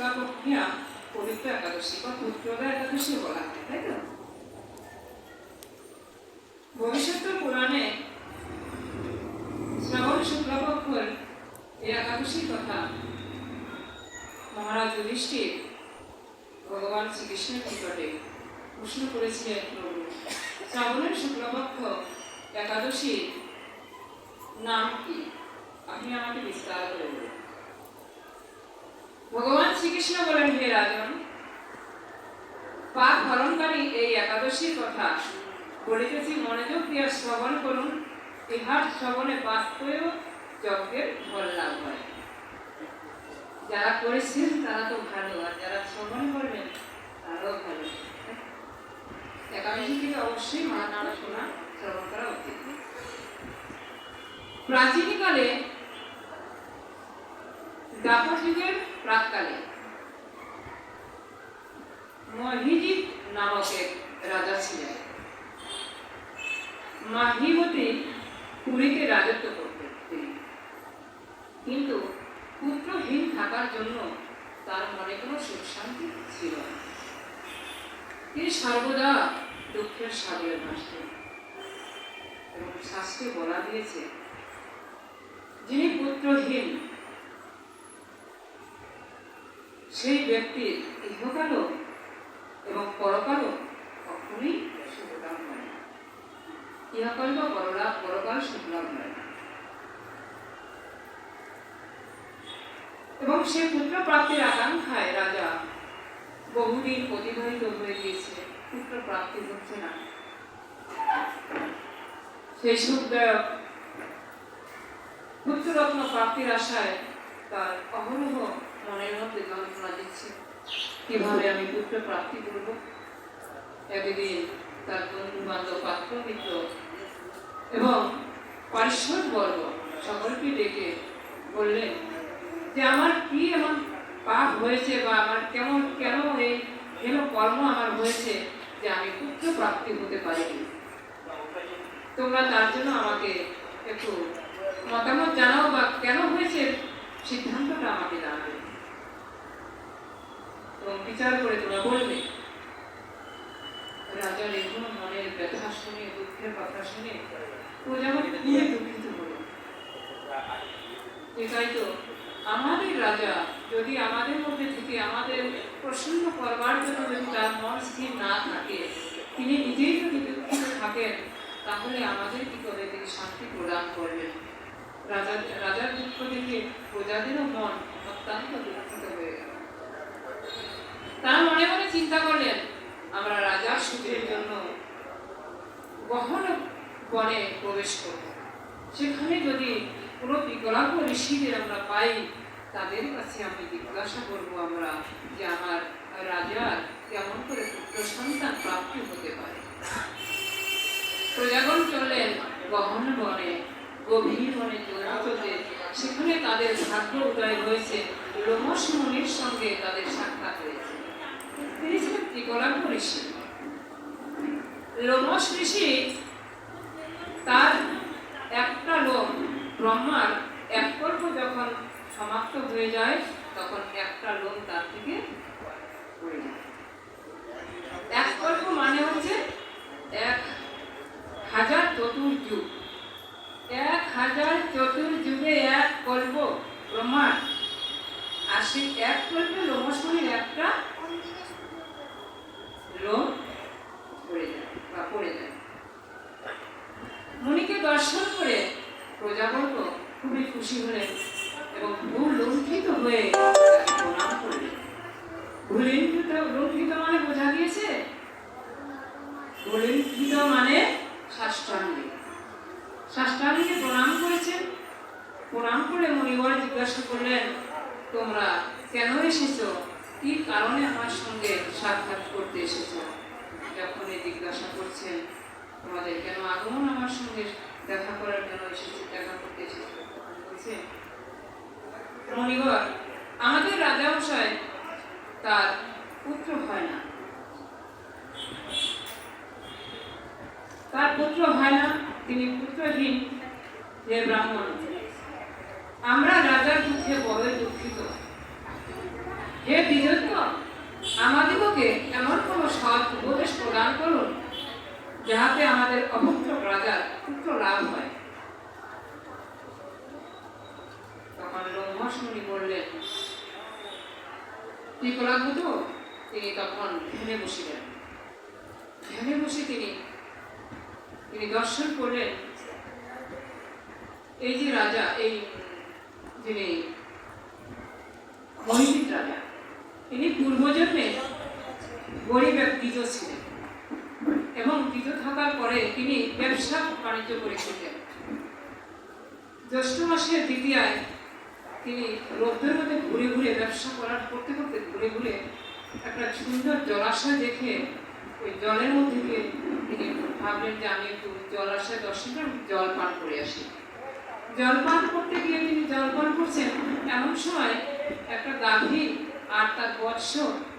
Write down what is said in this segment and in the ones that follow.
শুক্লাপক্ষিয়া পবিত্র একাদশী বা পুত্রদা একাদশী বলা হয় তাই তো? ভবিষ্যৎ পুরাণে শ্রাবণ শুক্লাপক্ষর এই একাদশীর কথা মহারাজ যুধিষ্ঠির ভগবান শ্রীকৃষ্ণের নিকটে প্রশ্ন করেছিলেন প্রভু, শ্রাবণের শুক্লপক্ষ একাদশী নাম কি? আপনি আমাকে বিস্তার করে বলুন। ভগবান শ্রীকৃষ্ণ বলেন, হে রাজন পাপ হরণকারী এই একাদশীর কথা বলিতেছি, মনোযোগ দিয়ে শ্রবণ করুন। ইহার শ্রবণে বাস্তবেও যজ্ঞের ফল লাভ হয়। যারা করেছেন, তারা তো ভালো, আর যারা শ্রবণ করবেন, তারাও ভালো। একাদশী থেকে অবশ্যই মহানারা শোনা শ্রবণ করা উচিত। প্রাচীনকালে দ্বাপর যুগের প্রাককালে। মহিজিৎ নামক রাজা ছিলেন। মাহিবতী পুরীতে রাজত্ব করতেন তিনি। কিন্তু পুত্রহীন থাকার জন্য তার মনে কোনো সুখ শান্তি ছিল না। তিনি সর্বদা দুঃখের সাগরে ভাসতেন এবং শাস্ত্রে বলা দিয়েছে, যিনি পুত্রহীন সেই ব্যক্তির ইহকাল এবং পরকাল কখনোই সুখলাভ হয় না ইহকাল বা পরলাভ পরকাল সুখলাভ হয় না এবং সে পুত্র প্রাপ্তির আকাঙ্ক্ষায় রাজা বহুদিন অতিবাহিত হয়ে গিয়েছে। পুত্র প্রাপ্তি হচ্ছে না। সেই সুখদায়ক পুত্ররত্ন প্রাপ্তির আশায় তার অহরহ মনের মধ্যে যন্ত্রণা দিচ্ছে। কীভাবে আমি পুত্র প্রাপ্তি করব? একদিন তার বন্ধু বান্ধব পাত্র এবং পারিষদ বর্গ সকলকে ডেকে বললেন যে, আমার কি এমন পাপ হয়েছে বা আমার কেমন, কেন এই কেন কর্ম আমার হয়েছে যে আমি পুত্র প্রাপ্তি হতে পারিনি? তোমরা তার জন্য আমাকে একটু মতামত জানাও বা কেন হয়েছে? সিদ্ধান্তটা আমাকে এবং বিচার করে তোমরা বলবে। রাজার এগুলো মনের ব্যথা শুনে দুঃখের কথা শুনে প্রজাপতি খুবই দুঃখিত হলো। এটাই তো। আমাদের রাজা যদি আমাদের মধ্যে থেকে আমাদের প্রসন্ন করবার জন্য যদি তার মন স্থির না থাকে তিনি নিজেই যদি দুঃখিত থাকেন তাহলে আমাদের কি করে তিনি শান্তি প্রদান করবেন? রাজা রাজার দুঃখ দেখে প্রজাদেরও মন অত্যন্ত দুঃখিত তারা মনে মনে চিন্তা করলেন, আমরা রাজার সুখের জন্য গহন বনে প্রবেশ করব। সেখানে যদি কোনো বিকলাঙ্গ ঋষিদের আমরা পাই, তাদের কাছে আমি জিজ্ঞাসা আমরা যে আমার রাজার কেমন করে পুত্র সন্তান প্রাপ্তি হতে পারে। প্রজাগণ চললেন গহন বনে, গভীর বনে চলতে সেখানে তাদের ভাগ্য উদয় হয়েছে। লোমস মুনির সঙ্গে তাদের সাক্ষাৎ হয়েছে। তিনি ছিলেন ত্রিকলাঙ্গ ঋষি লোমস ঋষি তার একটা লোম ব্রহ্মার এক কল্প যখন সমাপ্ত হয়ে যায় তখন একটা লোম তার থেকে এক কল্প মানে হচ্ছে এক হাজার চতুর্যুগ এক হাজার চতুর্যুগে এক কল্প ব্রহ্মার। আর সেই এক কল্প লোমসমণির একটা লোম পড়ে যায় বা পড়ে যায়। মুনিকে দর্শন করে প্রজাবর্গ খুবই খুশি হলেন এবং খুব লুণ্ঠিত হয়ে প্রণাম করলেন। লুণ্ঠিত মানে বোঝা গিয়েছে? ভুলিণ্ঠিত মানে সাষ্টাঙ্গে। সাষ্টাঙ্গে প্রণাম করেছেন। প্রণাম করে মণিবর জিজ্ঞাসা করলেন, তোমরা কেন এসেছ? কি কারণে আমার সঙ্গে সাক্ষাৎ করতে এসেছ যখন এই জিজ্ঞাসা করছেন, তোমাদের কেন আগমন আমার সঙ্গে দেখা করার জন্য এসেছে, দেখা করতে এসেছে? তখন বলছে মণিবর আমাদের রাজামশাই তার পুত্র হয় না। তার পুত্র হয় না, তিনি পুত্রহীন, যে ব্রাহ্মণ। আমরা রাজার দুঃখে বড়ই দুঃখিত। হে কোনো সৎ প্রদান করুন, যাহাতে আমাদের অভুক্ত রাজার পুত্র লাভ হয়। তখন ব্রহ্মশুনি বললেন বিকলাঙ্গ তো তিনি তখন বসিলেন। বসে তিনি তিনি দর্শন করলেন, এই যে রাজা, এই যিনি মহিষিত রাজা তিনি পূর্বজন্মে গরিব এক দ্বিজ ছিলেন। দ্বিজ থাকার পরে তিনি ব্যবসা বাণিজ্য করেছিলেন জ্যৈষ্ঠ মাসের দ্বিতীয়ায় তিনি রোদ্রের মধ্যে ঘুরে ঘুরে ব্যবসা করার করতে করতে ঘুরে ঘুরে একটা সুন্দর জলাশয় দেখে ওই জলের মধ্যে গিয়ে তিনি ভাবলেন যে আমি একটু জলাশয় দর্শন করে জল পান করে আসি। জল পান করতে গিয়ে তিনি জল পান করছেন। এমন সময় একটা গাভী আর তার বৎস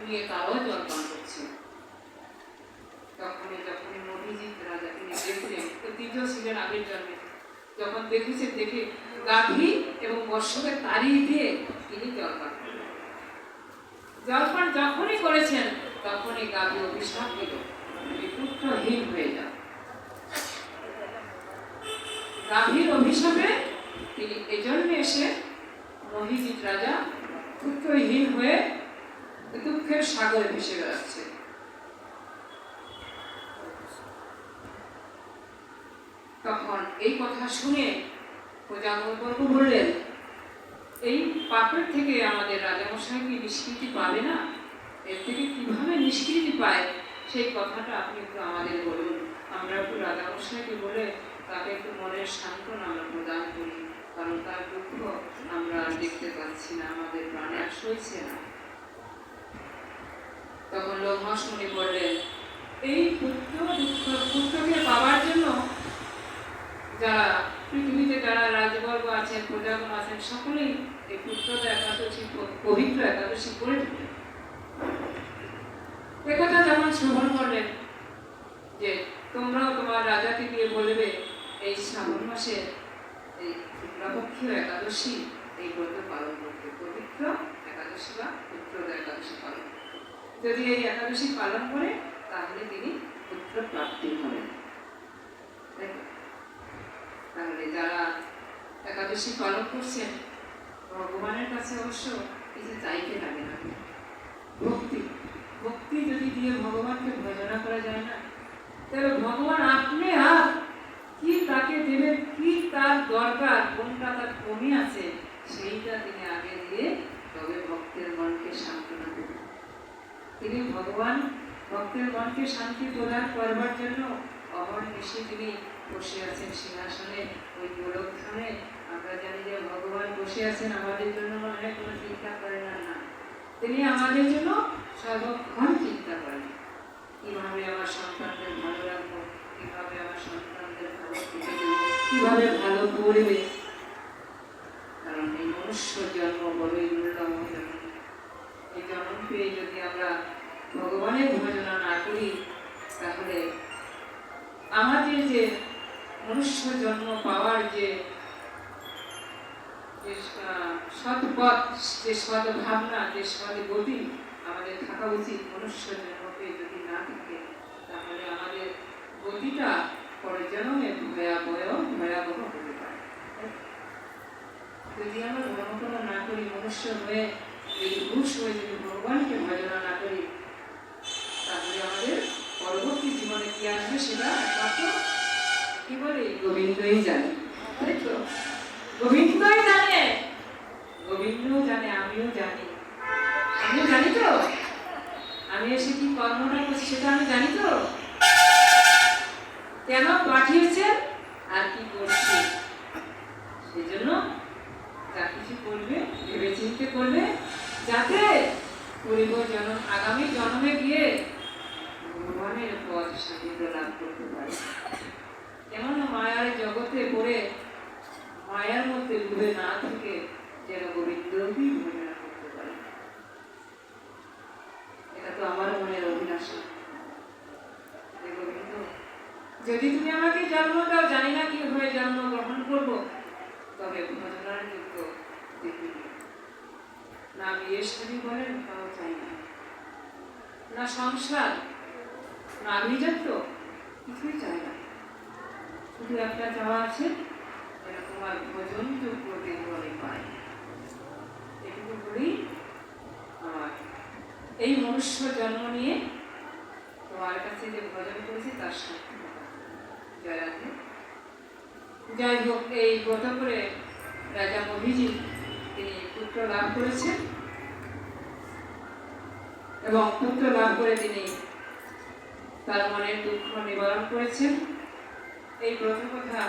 নিয়ে তারাও জল পান করছে তখনই যখন মহিজিৎ রাজা তিনি দেখলেন তো দ্বিতীয় ছিলেন জন্মে। যখন দেখে গাভী এবং তাড়িয়ে দিয়ে তিনি জলপান জলপান যখনই করেছেন, তখনই গাভী অভিশাপ দিল। পুত্রহীন হয়ে যাও গাভীর অভিশাপে তিনি এজন্য এসে মহিজিৎ রাজা পুত্রহীন হয়ে দুঃখের সাগরে ভেসে বেড়াচ্ছে তখন এই কথা শুনে প্রজাগণবর্গ বললেন, এই পাপের থেকে আমাদের রাজামশাই কি নিষ্কৃতি পাবে না? এর থেকে কীভাবে নিষ্কৃতি পায়? সেই কথাটা আপনি একটু আমাদের বলুন। আমরা একটু রাজামশাইকে বলে তাকে একটু মনের সান্ত্বনা আমরা প্রদান করি, কারণ তার দুঃখ আমরা দেখতে পাচ্ছি না, আমাদের প্রাণে আর সইছে না। তখন লগ্নশুনি বললেন, এই পুত্র দুঃখ, পুত্রকে পাওয়ার জন্য যারা পৃথিবীতে যারা রাজবর্গ আছেন, প্রজাগণ আছেন, সকলেই এই পুত্রতা, একাদশী পবিত্র একাদশী করে থাকেন একথা যেমন শ্রবণ করলেন, যে তোমরাও তোমার রাজাকে গিয়ে বলবে, এই শ্রাবণ মাসে এই শুক্লাপক্ষীয় একাদশী, এই ব্রত পালন করতে পবিত্র একাদশী বা পুত্রদা একাদশী পালন যদি এই একাদশী পালন করে, তাহলে তিনি পুত্র প্রাপ্তি হবেন? তাহলে যারা একাদশী পালন করছেন, ভগবানের কাছে অবশ্য কিছু চাইতে লাগে না। ভক্তি ভক্তি যদি দিয়ে ভগবানকে ভজনা করা যায় না তবে ভগবান আপনি আপ কি তাকে দেবেন, কি তার দরকার, কোনটা তার কমি আছে, সেইটা তিনি আগে দিয়ে তবে ভক্তের মনকে সান্ত্বনা দেবেন। তিনি ভগবান, ভক্তের মনকে শান্তি প্রদান করবার জন্য অমর নিশে তিনি বসে আছেন সিংহাসনে, ওই গোলকধামে। আমরা জানি যে ভগবান বসে আছেন, আমাদের জন্য মনে কোনো চিন্তা করেন না না। তিনি আমাদের জন্য সর্বক্ষণ চিন্তা করেন। কীভাবে আমার সন্তানদের ভালো রাখব, কীভাবে আমার সন্তানদের ভালো কীভাবে ভালো করবে কারণ এই মনুষ্য জন্ম বড়ই দুর্লভ জন্ম এই জন্ম যদি আমরা ভগবানের ভজনা না করি, তাহলে আমাদের যে মনুষ্য জন্ম পাওয়ার যে যে, আহ, সৎ পথ যে সৎ ভাবনা যে সৎ গতি আমাদের থাকা উচিত মনুষ্য জন্মকে যদি না থাকে তাহলে আমাদের গতিটা পরের জন্মে ভয়াবহ ভয়াবহ হতে পারে। যদি আমরা ধর্মকর্ম না করি মনুষ্য হয়ে যদি ঘুষ হয়ে যদি ভগবানকে ভজনা না করি তাহলে আমাদের পরবর্তী জীবনে কি আসবে সেটা কি বলে গোবিন্দই জানে? গোবিন্দই জানে। গোবিন্দও জানে, আমিও জানি। আমিও জানি তো? আমি এসে কি কর্মটা করছি সেটা আমি জানি তো? কেন পাঠিয়েছেন আর কি করছি? সেই জন্য যা কিছু করবে ভেবে চিন্তে করবে, যাতে পূর্ব জন্ম আগামী জন্মে গিয়ে ভগবানের পদ সাহিত্য লাভ করতে পারে। কেমন মায়ার জগতে পড়ে মায়ার মধ্যে ডুবে না থেকে যেন গোবিন্দকে ভজনা করতে পারে। এটা তো আমার মনের অভিলাষা। গোবিন্দ, যদি তুমি আমাকে জন্ম দাও, জানি না কি হয়ে জন্ম গ্রহণ করব, তবে ভজনার যোগ্য দেখিবে না বিয়ে শাদী বলেন, তাও চাই না। না সংসার, না আভিজাত্য কিছুই চাই না। শুধু একটা চাওয়া আছে? যেন তোমার ভোজন যোগ্য দেহ আমি পাই এটুকু করেই আমার এই মনুষ্য জন্ম নিয়ে তোমার কাছে যে ভজন করেছি তার জয় রাধে। যাই হোক এই গত করে রাজা মহিজি তিনি পুত্র লাভ করেছেন। এবং পুত্র লাভ করে তিনি তার মনের দুঃখ নিবারণ করেছেন। এই ব্রত কথা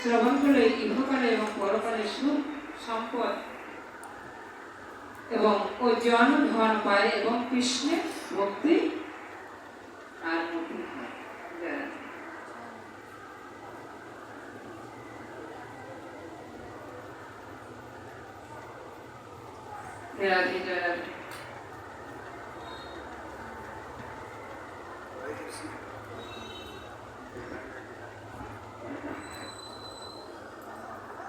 শ্রবণ করলে ইহকালে এবং পরকালে সুখ সম্পদ এবং ও জন, ধন পায় এবং কৃষ্ণের ভক্তি আর মুক্তি হয় রাধে। জয় রাধে